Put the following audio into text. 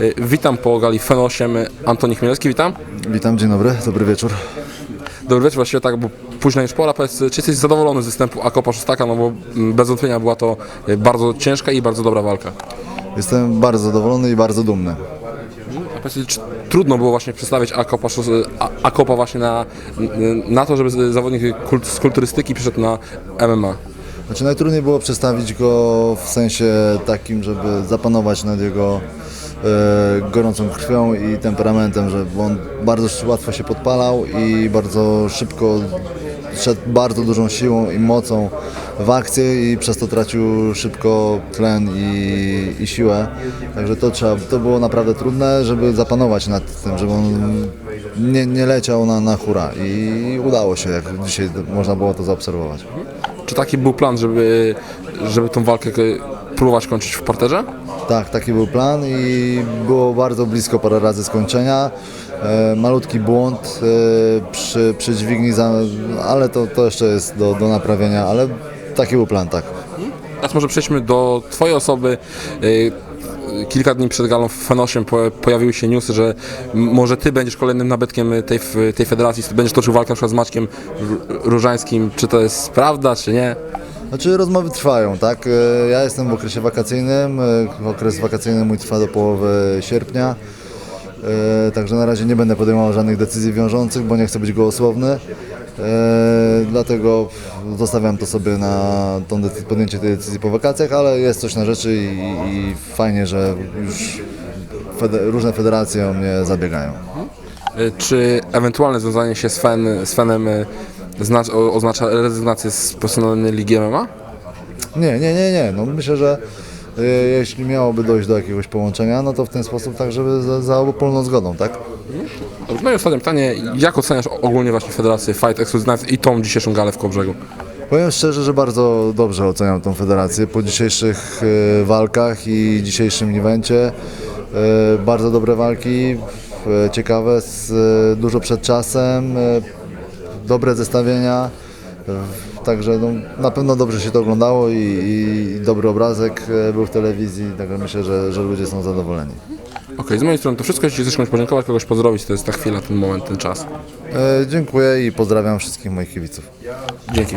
Y, Witam po gali FEN 8 Antoni Chmielewski, witam. Witam, dzień dobry, dobry wieczór. Dobry wieczór, właściwie tak, bo późna już pora. Powiedz, czy jesteś zadowolony z występu Akopa Szostaka, no bo mm, bez wątpienia była to y, bardzo ciężka i bardzo dobra walka. Jestem bardzo zadowolony i bardzo dumny. A powiedz, czy trudno było właśnie przedstawić Akopa, Akopa właśnie na, na to, żeby zawodnik kult, z kulturystyki przyszedł na MMA? Znaczy najtrudniej było przedstawić go w sensie takim, żeby zapanować nad jego gorącą krwią i temperamentem, że on bardzo łatwo się podpalał i bardzo szybko szedł bardzo dużą siłą i mocą w akcję i przez to tracił szybko tlen i, i siłę. Także to, trzeba, to było naprawdę trudne, żeby zapanować nad tym, żeby on nie, nie leciał na, na hura i udało się, jak dzisiaj można było to zaobserwować. Czy taki był plan, żeby, żeby tą walkę próbować kończyć w parterze? Tak, taki był plan i było bardzo blisko parę razy skończenia. E, malutki błąd e, przy, przy dźwigni, za, ale to, to jeszcze jest do, do naprawienia, ale taki był plan, tak. Teraz może przejdźmy do Twojej osoby. Y, Kilka dni przed galą w Fenosie po, pojawiły się newsy, że m- może Ty będziesz kolejnym nabytkiem tej, f- tej federacji, będziesz toczył walkę na przykład z Maćkiem Ró- Różańskim. Czy to jest prawda, czy nie? Znaczy rozmowy trwają, tak? E, Ja jestem w okresie wakacyjnym, e, okres wakacyjny mój trwa do połowy sierpnia. E, Także na razie nie będę podejmował żadnych decyzji wiążących, bo nie chcę być gołosłowny. Dlatego zostawiam to sobie na podjęcie tej decyzji po wakacjach, ale jest coś na rzeczy i, i fajnie, że już różne federacje o mnie zabiegają. Czy ewentualne związanie się z, z Fenem znacz, o- oznacza rezygnację z profesjonalnej ligi MMA? Nie, nie, nie, nie. No myślę, że e, jeśli miałoby dojść do jakiegoś połączenia, no to w ten sposób tak, żeby za, za obopólną zgodą, tak? Dobrze, No i ostatnie pytanie. Jak oceniasz ogólnie właśnie Federację Fight Exclusive i tą dzisiejszą galę w Kołbrzegu? Powiem szczerze, że bardzo dobrze oceniam tą federację po dzisiejszych e, walkach i dzisiejszym evencie. E, Bardzo dobre walki, e, ciekawe, z, e, dużo przed czasem, e, dobre zestawienia. E, Także no, na pewno dobrze się to oglądało i, i dobry obrazek e, był w telewizji, także myślę, że, że ludzie są zadowoleni. Okej, z mojej strony to wszystko. Jeśli chcesz komuś podziękować, kogoś pozdrowić, to jest ta chwila, ten moment, ten czas. E, Dziękuję i pozdrawiam wszystkich moich kibiców. Dzięki.